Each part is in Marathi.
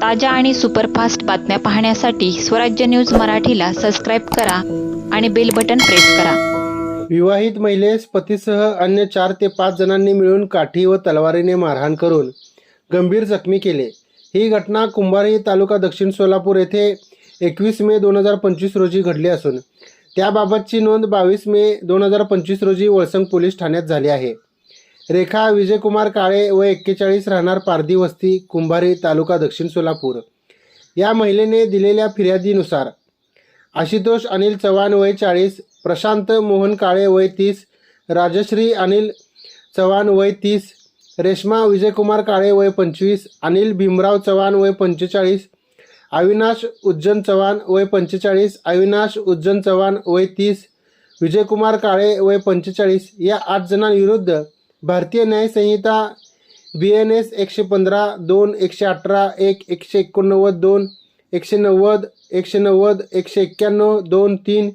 ताज्या आणि सुपरफास्ट बातम्या पाहण्यासाठी स्वराज्य न्यूज मराठीला सबस्क्राईब करा आणि बेल बटन प्रेस करा. विवाहित महिलेस पतीसह अन्य चार ते पाच जणांनी मिळून काठी व तलवारीने मारहाण करून गंभीर जखमी केले. ही घटना कुंभारी तालुका दक्षिण सोलापूर येथे एकवीस मे दोन हजार पंचवीस रोजी घडली असून त्याबाबतची नोंद बावीस मे दोन हजार पंचवीस रोजी वळसंग पोलीस ठाण्यात झाली आहे. रेखा विजयकुमार काळे व एक्केचाळीस राहणार पारधी वस्ती कुंभारी तालुका दक्षिण सोलापूर. या महिलेने दिलेल्या फिर्यादीनुसार आशुतोष अनिल चव्हाण वय चाळीस प्रशांत मोहन काळे वय तीस राजश्री अनिल चव्हाण वय तीस रेश्मा विजयकुमार काळे वय पंचवीस अनिल भीमराव चव्हाण वय पंचेचाळीस अविनाश उज्जन चव्हाण वय पंचेचाळीस अविनाश उज्जन चव्हाण वय तीस विजयकुमार काळे वय पंचेचाळीस या आठ जणांविरुद्ध भारतीय न्यायसंहिता बी एन एस एकशे पंधरा दोन एकशे अठरा एक एकशे एकोणनव्वद दोन एकशे नव्वद एकशे नव्वद एकशे एक्क्याण्णव दोन तीन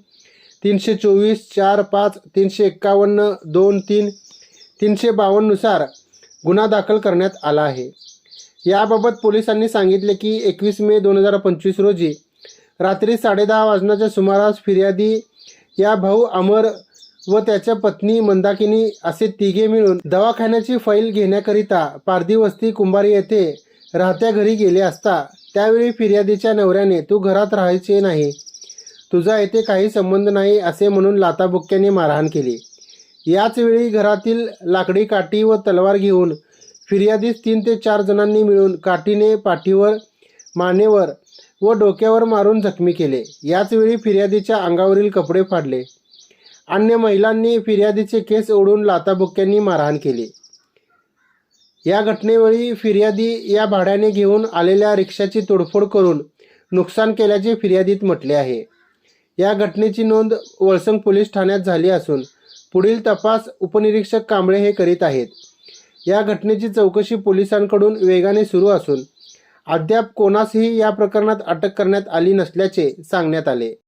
तीनशे चोवीस चार पाच तीनशे एक्कावन्न दोन तीन तीनशे बावन्ननुसार गुन्हा दाखल करण्यात आला आहे. याबाबत पोलिसांनी सांगितले की एकवीस मे दोन हजार पंचवीस रोजी रात्री साडेदहा वाजण्याच्या सुमारास फिर्यादी या भाऊ अमर व त्याच्या पत्नी मंदाकिनी असे तिघे मिळून दवाखान्याची फाईल घेण्याकरिता पारधी वस्ती कुंभारी येथे राहत्या घरी गेले असता त्यावेळी फिर्यादीच्या नवऱ्याने तू घरात राहायचे नाही. तुझा येथे काही संबंध नाही असे म्हणून लाताबुक्क्याने मारहाण केली. याच वेळी घरातील लाकडी काठी व तलवार घेऊन फिर्यादीस तीन ते चार जणांनी मिळून काठीने पाठीवर मानेवर व डोक्यावर मारून जखमी केले. याच वेळी फिर्यादीच्या अंगावरील कपडे फाडले. अन्य महिलांनी फिर्यादीचे केस ओढून लाताबुक्क्यांनी मारहाण केली. या घटनेवेळी फिर्यादी या भाड्याने घेऊन आलेल्या रिक्षाची तोडफोड करून नुकसान केल्याचे फिर्यादीत म्हटले आहे. या घटनेची नोंद वळसंग पोलीस ठाण्यात झाली असून पुढील तपास उपनिरीक्षक कांबळे हे करीत आहेत. या घटनेची चौकशी पोलिसांकडून वेगाने सुरू असून अद्याप कोणासही या प्रकरणात अटक करण्यात आली नसल्याचे सांगण्यात आले.